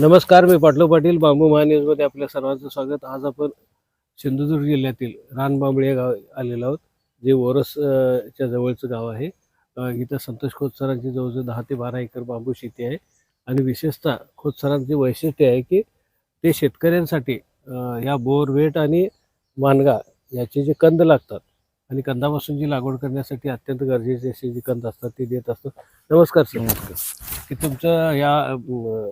नमस्कार मी पाटलो पाटील बांबू महान्यूजमध्ये आपल्या सर्वांचं स्वागत. आज आपण सिंधुदुर्ग जिल्ह्यातील रानबांबळे या गाव आलेलो आहोत जे वरसच्या जवळचं गाव आहे. इथं संतोष खोत सरांची जवळजवळ दहा ते बारा एकर बांबू शेती आहे. आणि विशेषतः खोत सरांचे वैशिष्ट्य आहे की ते शेतकऱ्यांसाठी या बोरवेट आणि मानगा याचे जे कंद लागतात आणि कंदापासून जी लागवड करण्यासाठी अत्यंत गरजेचे असे जे कंद असतात ते देत असतात नमस्कार सर. नमस्कार. की तुमचं या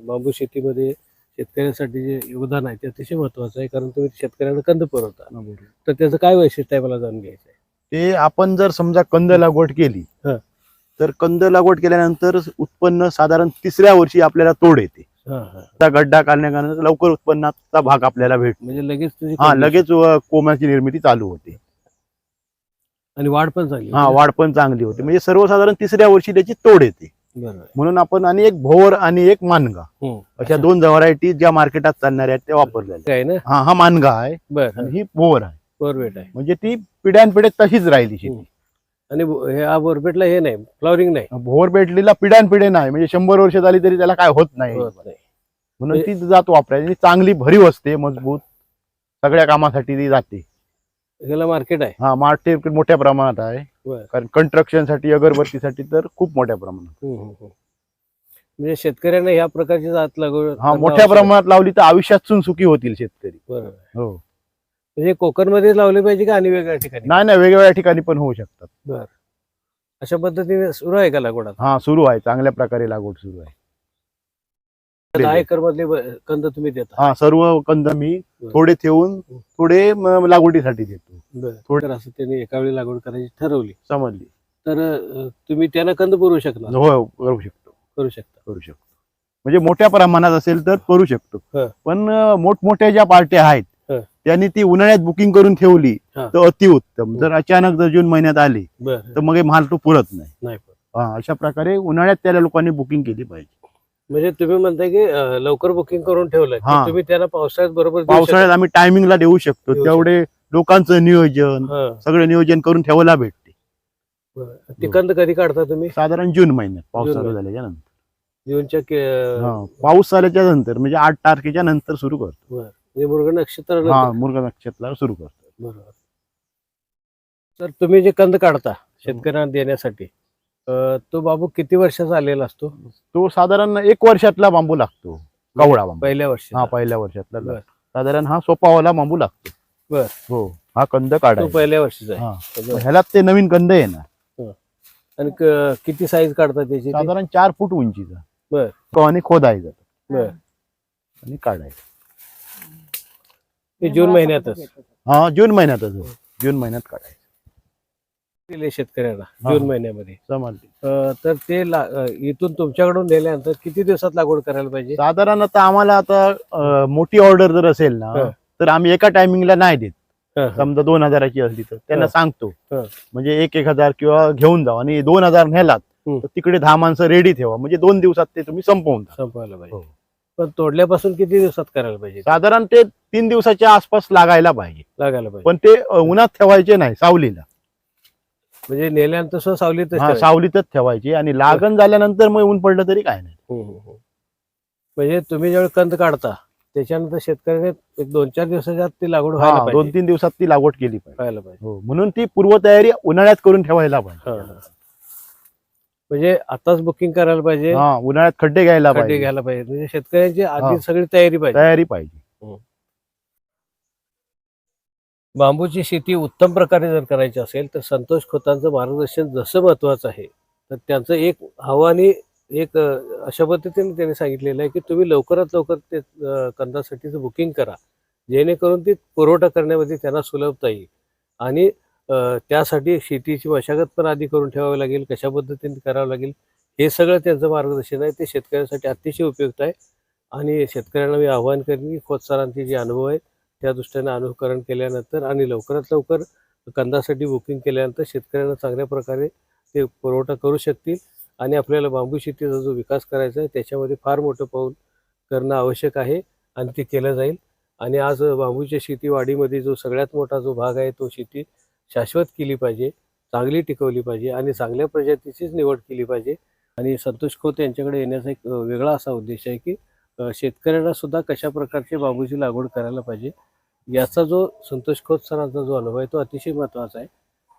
बांबू शेतीमध्ये शेतकऱ्यांसाठी जे योगदान आहे ते अतिशय महत्वाचं आहे. कारण तुम्ही शेतकऱ्यांना कंद पुरवता. तर त्याचं काय वैशिष्ट्य आहे मला जाणून घ्यायचं आहे? ते आपण जर समजा कंद लागवड केली हं. तर कंद लागवड केल्यानंतर उत्पन्न साधारण तिसऱ्या वर्षी आपल्याला तोड येते. त्या गड्डा काढण्यानंतर लवकर उत्पन्नाचा भाग आपल्याला भेटतो. म्हणजे लगेच हा लगेच कोंबाची निर्मिती चालू होते. आणि वाढ पण चांगली हा वाढ पण चांगली होते. म्हणजे सर्वसाधारण तिसऱ्या वर्षी त्याची तोड येते. म्हणून आपण आणि एक भोवर आणि एक मानगा. अशा दोन व्हरायटी ज्या मार्केटात चालणाऱ्या आहेत त्या वापरल्या हा हा मानगा आहे बरं. आणि ही भोवर आहे. बोरवेट आहे. म्हणजे ती पिढ्यानपिढ्यात तशीच राहिली शेती. आणि बो- हे हा हे नाही फ्लॉवरिंग नाही. भोवर भेटलेला पिढ्यानपिढे नाही. म्हणजे शंभर वर्ष झाली तरी त्याला काय होत नाही. म्हणून ती जात वापरायची. चांगली भरीव असते मजबूत. सगळ्या कामासाठी ती जाते. ह्याला मार्केट आहे हा मार्केट मोठ्या प्रमाणात आहे बरं. कारण construction साठी अगरबत्तीसाठी तर खूप मोठ्या प्रमाणात हम्म, हम्म, हम्म. म्हणजे शेतकऱ्यांना ह्या प्रकारची जात लागवड हा करणं मोठ्या आवश्यक आहे. प्रमाणात लावली तर आयुष्यातून सुखी होतील शेतकरी बरोबर आहे. हो म्हणजे कोकणमध्येच लावले पाहिजे का आणि वेगळ्या ठिकाणी नाही नाही वेगवेगळ्या ठिकाणी पण होऊ शकतात अशा पद्धतीने सुरू आहे का लागवड आता? हा सुरू आहे चांगल्या प्रकारे लागवड सुरू आहे दहा एकर मधले कंद तुम्ही देता. हा सर्व कंद मी थोडे ठेवून थोडे म, लागवडीसाठी देतो. बरं. थोडं- तर असं त्यांनी एका वेळी लागवड करायची ठरवली. समजली. तर अं, तुम्ही त्यांना कंद पुरवू शकणार. हो करू शकतो. करू शकता. करू शकतो. म्हणजे मोठ्या प्रमाणात असेल तर करू शकतो. पण अं, मोठमोठ्या ज्या पार्ट्या आहेत हं. त्यांनी ती उन्हाळ्यात बुकिंग करून ठेवली हा. तर अतिउत्तम जर अचानक जर जून महिन्यात आली बरं. तर मग हे माल तो पुरत नाही. नाही पण. हा, अशा प्रकारे उन्हाळ्यात त्या लोकांनी बुकिंग केली पाहिजे. म्हणजे तुम्ही म्हणताय की अं, लवकर बुकिंग करून ठेवलं की हा. तुम्ही त्यांना पावसाळ्यात बरोबर देऊ पावसाळ्यात आम्ही टायमिंगला देऊ शकतो. देऊ तेवढे लोकांचं नियोजन. हा, सगळं नियोजन करून ठेवायला भेटते. बरं. ते कंद कधी काढता तुम्ही? साधारण जून महिन्यात पाऊस चालू महिन्यात. झाल्याच्यानंतर. जूनच्या के- हा, पाऊस झाल्याच्यानंतर म्हणजे आठ तारखेच्या नंतर सुरू करतो. म्हणजे मृग नक्षत्र हा मुर्ग नक्षत्राला सुरू करतो. बरोबर. तर तुम्ही जे कंद काढता शेतकऱ्यांना देण्यासाठी अं, तो बाबू किती वर्षाचा आलेला असतो? तो साधारण एक वर्षातला बांबू लागतो. कवळा बांबू. पहिल्या वर्षी हा पहिल्या वर्षातला बर. साधारण हा सोपावाला बांबू लागतो. बर. हो हा कंद तो काढायचा पहिल्या वर्षीचा आहे. हा. ह्याला ते नवीन कंद येणार. आणि क- किती साईज काढता त्याची ते? साधारण चार फूट उंचीचा. बर. आणि खोदायचा बर. आणि काढायचा. ते जून महिन्यातच. हा जून महिन्यातच हो. जून महिन्यात काढायचा. दिले शेतकऱ्यांना हा. जून महिन्यामध्ये अं, तर ते ला- अं, इथून तुमच्याकडून नेल्यानंतर किती दिवसात लागवड करायला पाहिजे साधारण आता आम्हाला आता अं, मोठी ऑर्डर जर असेल ना. तर आम्ही एका टायमिंगला नाही देत हा, हा. समजा दोन हजाराची असली तर त्यांना हा. सांगतो हा. म्हणजे एक एक हजार किंवा घेऊन जाऊ आणि दोन हजार नेलात हम्म. तर तिकडे दहा माणसं रेडी ठेवा म्हणजे दोन दिवसात ते तुम्ही संपवून. संपवायला पाहिजे हो. पण तोडल्यापासून किती दिवसात करायला पाहिजे साधारण ते तीन दिवसाच्या आसपास लागायला पाहिजे लागायला पाहिजे पण ते अ, उन्हात ठेवायचे नाही सावलीला म्हणजे नेल्यानंतर सुद्धा सावलीतच हा, ठेवायचं. सावलीतच ठेवायची आणि लागण झाल्यानंतर मग ऊन पडलं तरी काय नाही. हम्म, हम्म, हम्म. म्हणजे तुम्ही ज्यावेळी कंद काढता त्याच्यानंतर शेतकऱ्याने एक दोन चार दिवसाच्या आत ती लागवड व्हायला हा, दोन पाहिजे. तीन दिवसात ती लागवड केली पाहिजे. व्हायला पाहिजे. हो म्हणून ती पूर्वतयारी उन्हाळ्यात करून ठेवायला पाहिजे. हा, हा. म्हणजे आताच बुकिंग करायला पाहिजे. हा उन्हाळ्यात खड्डे घ्यायला खड्डे पाहिजे. घ्यायला पाहिजे. म्हणजे शेतकऱ्यांची हा. आधी सगळी तयारी पाहिजे. तयारी पाहिजे. बांबूची शेती उत्तम प्रकारे जर करायची असेल तर संतोष खोतांचं मार्गदर्शन जसं महत्वाचं आहे तर त्यांचं एक आव्हाने एक अशा पद्धतीने त्यांनी सांगितलेलं आहे की तुम्ही लवकरात लवकर ते कंदासाठीचं बुकिंग करा जेणेकरून ती पुरवठा करण्यामध्ये त्यांना सुलभता येईल. आणि त्यासाठी शेतीची मशागत पण आधी करून ठेवावी लागेल कशा पद्धतीने करावं लागेल हे सगळं त्यांचं मार्गदर्शन आहे. ते शेतकऱ्यांसाठी अतिशय उपयुक्त आहे. आणि शेतकऱ्यांना मी आवाहन करेन की खोत सरांचे जे अनुभव आहेत त्या दृष्टीने अनुकरण केल्यानंतर आणि लवकरात लवकर कंदासाठी बुकिंग केल्यानंतर शेतकऱ्यांना चांगल्या प्रकारे ते पुरवठा करू शकतील आणि आपल्याला बांबू शेतीचा जो विकास करायचा आहे त्याच्यामध्ये फार मोठं पाऊल करणं आवश्यक आहे आणि ते केलं जाईल. आणि आज बांबूच्या शेती वाढीमध्ये जो सगळ्यात मोठा जो भाग आहे तो शेती शाश्वत केली पाहिजे चांगली टिकवली पाहिजे आणि चांगल्या प्रजातीचीच निवड केली पाहिजे. आणि संतोष खोत यांच्याकडे येण्याचा एक वेगळा असा उद्देश आहे की शेतकऱ्यांना सुद्धा कशा प्रकारची बांबूची लागवड करायला पाहिजे याचा जो संतोष खोत सरांचा जो अनुभव आहे तो अतिशय महत्त्वाचा आहे.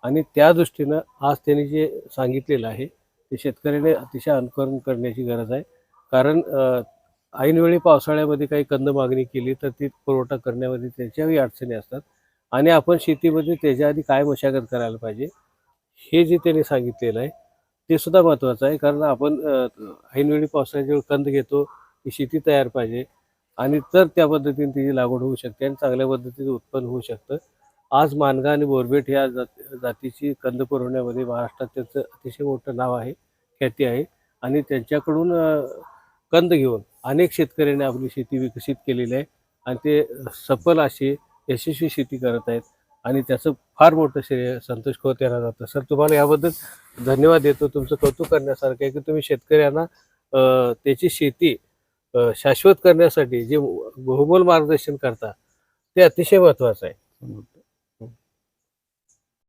आणि त्या दृष्टीनं आज त्यांनी जे सांगितलेलं आहे ते शेतकऱ्याने अतिशय अनुकरण करण्याची गरज आहे. कारण ऐनवेळी पावसाळ्यामध्ये काही कंद मागणी केली तर ती पुरवठा करण्यामध्ये त्याच्याही अडचणी असतात. आणि आपण शेतीमध्ये त्याच्या आधी काय मशागत करायला पाहिजे हे जे त्यांनी सांगितलेलं आहे ते सुद्धा महत्त्वाचं आहे. कारण आपण ऐनवेळी पावसाळ्याच्या कंद घेतो ती शेती तयार पाहिजे. आणि तर त्या पद्धतीने तिची लागवड होऊ शकते आणि चांगल्या पद्धतीचं उत्पन्न होऊ शकतं. आज मानगा आणि बोरबेट ह्या जाती जातीची कंद पुरवण्यामध्ये महाराष्ट्रात त्याचं अतिशय मोठं नाव आहे ख्याती आहे. आणि त्यांच्याकडून कंद घेऊन अनेक शेतकऱ्यांनी आपली शेती विकसित केलेली आहे. आणि ते सफल अशी यशस्वी शेती करत आहेत. आणि त्याचं फार मोठं श्रेय संतोष खोत यांना जातं. सर तुम्हाला याबद्दल धन्यवाद देतो. तुमचं कौतुक करण्यासारखं आहे की तुम्ही शेतकऱ्यांना त्याची शेती शाश्वत करण्यासाठी जे बहुमोल मार्गदर्शन करता ते अतिशय महत्त्वाचं आहे.